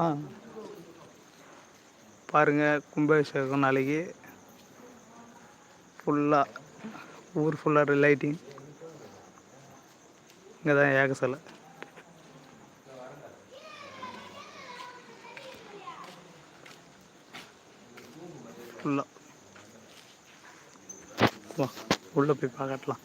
ஆ. பாருங்கள் கும்பாபிஷேகம் நாளைக்கு. ஃபுல்லாக ஊர் ஃபுல்லாக லைட்டிங் இங்கே தான் ஏக சிலை ஃபுல்லாக வா உள்ளே போய் பார்க்கட்டலாம்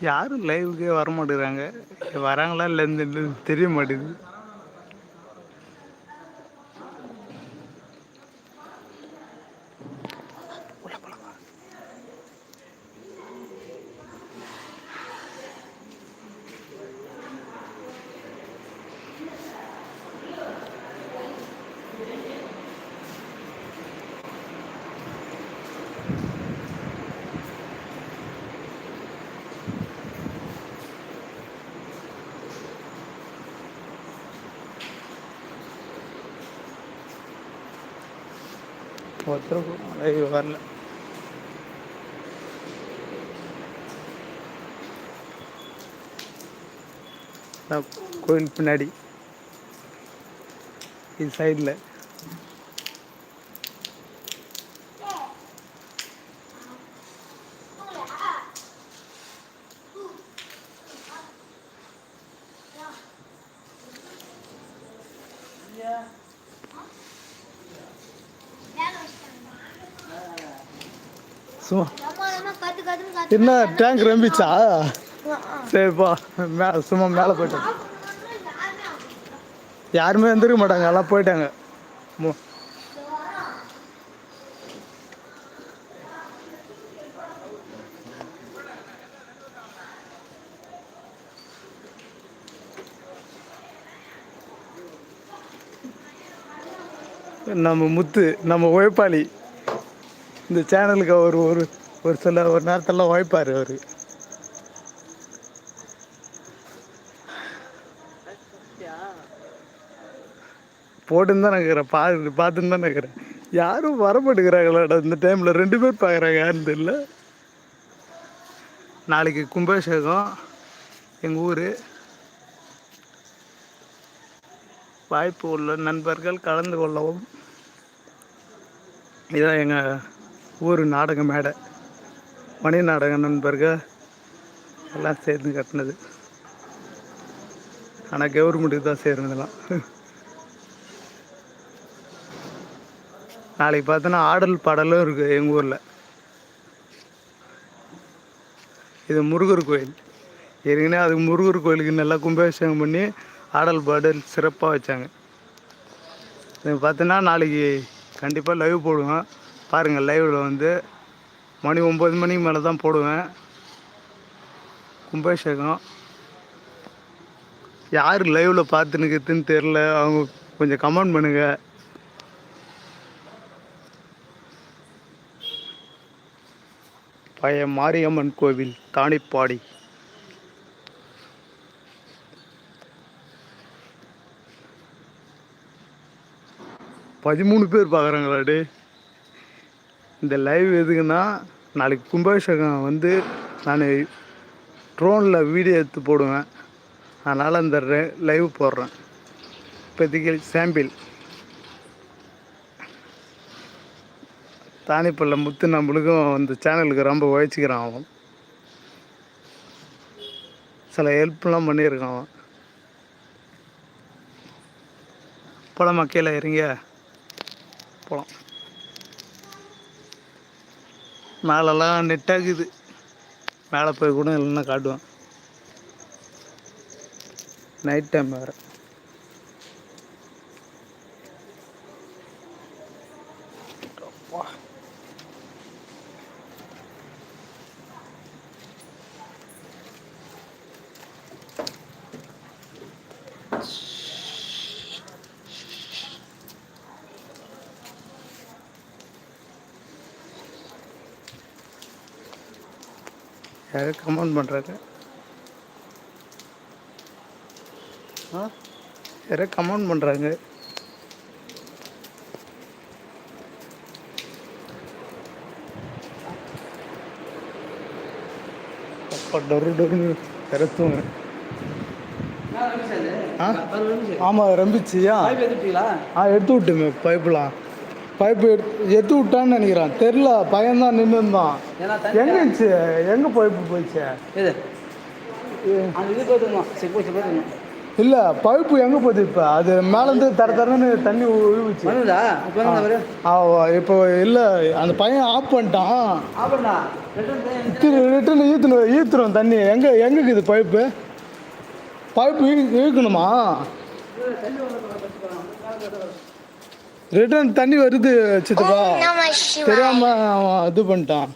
யாரும் லைவுக்கே வர மாட்டேங்கிறாங்க. வராங்களா இல்லைன்னு தெரிய மாட்டேங்குது. ஒருத்தருக்கும் லைவ் வரல. கோயில் பின்னாடி இது சைடில் சும்மா. என்ன டேங்க் ரம்பிச்சா? சரிப்பா மே சும்மா மேலே போயிட்டேன். யாருமே வந்துருக்க மாட்டாங்க எல்லாம் போயிட்டாங்க. நம்ம முத்து நம்ம உழைப்பாளி. இந்த சேனலுக்கு அவர் ஒரு ஒரு சில ஒரு நேரத்தெல்லாம் உழைப்பார் அவர். போட்டுன்னு தான் நினைக்கிறேன் பா பார்த்துன்னு தான் நினைக்கிறேன் யாரும் வரமாட்டேங்கிறாங்களாடா இந்த டைமில் ரெண்டு பேர் பார்க்குறாங்க யாருன்னு தெரியல. நாளைக்கு கும்பாபிஷேகம் எங்கள் ஊர். வாய்ப்பு உள்ள நண்பர்கள் கலந்து கொள்ளவும். இதான் எங்கள் ஊர் நாடக மேடை மணி நாடக நண்பர்கள் எல்லாம் சேர்ந்து கட்டினது. ஆனால் கவர்மெண்ட்டுக்கு தான் சேருனதெல்லாம் நாளைக்கு பார்த்தோன்னா ஆடல் பாடலும் இருக்குது எங்கள் ஊரில். இது முருகர் கோயில். ஏற்கனவே அது முருகர் கோயிலுக்கு நல்லா கும்பாபிஷேகம் பண்ணி ஆடல் பாடல் சிறப்பாக வச்சாங்க. இது பார்த்தோன்னா நாளைக்கு கண்டிப்பாக லைவ் போடுவேன் பாருங்கள் லைவில் வந்து மணி ஒம்பது மணிக்கு மேலே தான் போடுவேன். கும்பாபிஷேகம். யார் லைவில் பார்த்துனுக்குதுன்னு தெரில அவங்க கொஞ்சம் கமெண்ட் பண்ணுங்கள் பழைய மாரியம்மன் கோவில் தானிப்பாடி பதிமூணு பேர் பார்க்குறாங்களா டே இந்த லைவ் எதுக்குன்னா நாளைக்கு கும்பாபிஷேகம் வந்து நான் ட்ரோனில் வீடியோ எடுத்து போடுவேன். அதனால் அந்த லைவ் போடுறேன். இப்போதைக்கு சாம்பிள் தானிப்பள்ள முத்து நம்மளுக்கும் அந்த சேனலுக்கு ரொம்ப உழைச்சிக்கிறான் அவன். சில ஹெல்ப்லாம் பண்ணியிருக்கான் அவன். போலாமா கீழே இறங்க போகலாம் மேலெல்லாம் நெட்டாக்குது. மேலே போய் கூட இல்லைன்னா காட்டுவேன். நைட் டைம் வேறு. யாரும் கமெண்ட் பண்ணுறாங்க ஆ? யாரோ கமெண்ட் பண்ணுறாங்க அப்பா டொரு டொருன்னு இறத்துவங்க ஆ? ஆமாம் ரம்பிச்சியா? ஆ எடுத்து விட்டுமே பைப்லாம் பைப்பு எடுத்து எடுத்து விட்டான்னு நினைக்கிறான். தெரில பையன்தான் நின்று இருந்தான் எங்கேச்சு? எங்கே பைப்பு போயிடுச்சு? இல்லை பைப்பு எங்கே போகுது இப்போ? அது மேலேருந்து தர தரன்னு தண்ணி பண்ணுதா இப்போ இல்லை அந்த பையன் ஆஃப் பண்ணிட்டான். ரிட்டர்ன் திரு ரிட்டன் ஈத்துணும் ஈத்துரும் தண்ணி. எங்கே எங்கே இருக்குது பைப்பு? பைப்பு இழுக்கணுமா? ரிட்டர்ன் தண்ணி வருது சித்தப்பா தெரியாம அவன் இது பண்ணிட்டான்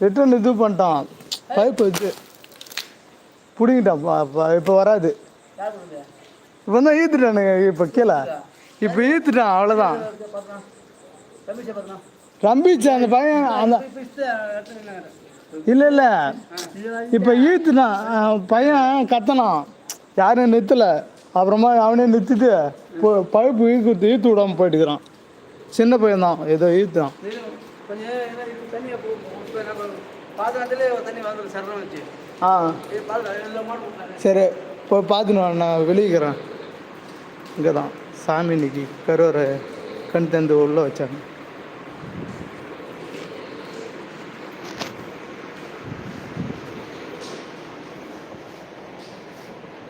ரிட்டர்ன் இது பண்ணிட்டான் பைப்பு இது பிடிங்கிட்டான் இப்போ வராது இப்போ தான் ஈத்துட்டானுங்க இப்போ கீழே இப்போ ஈத்துட்டான் அவ்வளோதான் ரம்பிச்சு அந்த பையன் அந்த இல்லை இல்லை இப்போ ஈத்துனா பையன் கத்தனான். யாரும் நிறுத்தலை. அப்புறமா அவனே நிறுத்திட்டு பழுப்பு பைப்பு ஈத்து ஈத்து விடாமல் போயிட்டுக்கிறான். சின்ன பையன் தான் ஏதோ ஈத்துறான் ஆ. சரி போய் பார்த்துன்னு நான் வெளியிக்கிறேன். இங்கே தான் சாமி இன்னைக்கு கருவறை கண் தந்து உள்ளே வச்சாங்க.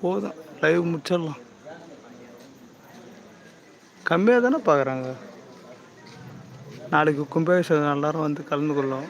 போதும். லைவ் முடிச்சிடலாம். கம்மியாக தானே பார்க்குறாங்க? நாளைக்கு கும்பாபிஷேகம் எல்லாரும் வந்து கலந்து கொள்ளும்